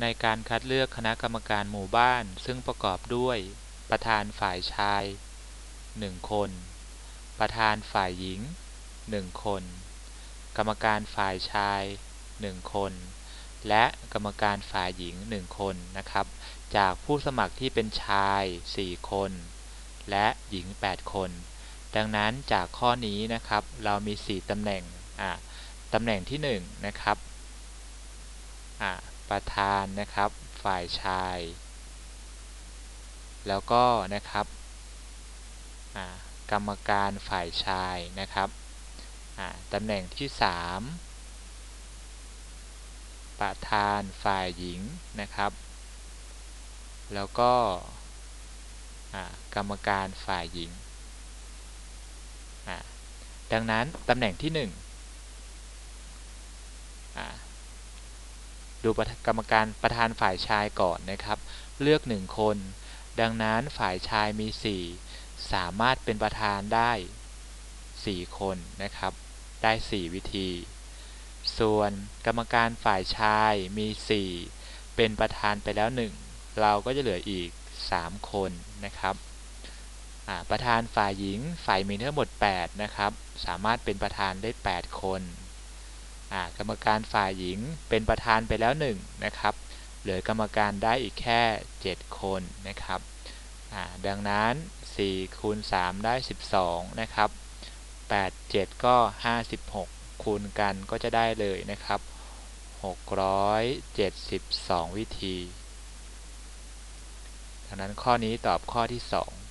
ในการคัดเลือกคณะกรรมการหมู่บ้านซึ่งประกอบด้วย ประธานฝ่ายชาย 1 คน ประธานฝ่ายหญิง 1 คน กรรมการฝ่ายชาย 1 คน และกรรมการฝ่ายหญิง 1 คนนะครับ จากผู้สมัครที่เป็นชาย 4 คน และหญิง 8 คน ดังนั้นจากข้อนี้นะครับ เรามี 4ตำแหน่งอ่าตำแหน่งที่1นะครับอ่า ประธานนะครับ ฝ่ายชาย แล้วก็นะครับกรรมการฝ่ายชายนะครับตำแหน่งที่ 3 ประธานฝ่ายหญิงนะครับ แล้วก็กรรมการฝ่ายหญิง ดังนั้นตำแหน่งที่1อ่า ดูกรรมการประธานฝ่ายชายก่อนนะครับ เลือก 1 คน ดังนั้นฝ่ายชายมี 4 สามารถเป็นประธานได้ 4 คนนะครับ ได้ 4 วิธี ส่วนกรรมการฝ่ายชายมี 4 เป็นประธานไปแล้ว 1 เราก็จะเหลืออีก 3 คนนะครับประธานฝ่ายหญิงฝ่ายมีทั้งหมด 8 นะครับ สามารถเป็นประธานได้ 8 คน กรรมการฝ่ายหญิงเป็นประธานไปแล้ว1นะครับเหลือกรรมการได้อีกแค่ 7 คนนะครับดังนั้น4คูณ3ได้ 12นะครับ8 7 ก็ 56 คูณกันก็จะได้เลยนะครับ 672 วิธีดังนั้นข้อนี้ตอบข้อที่ 2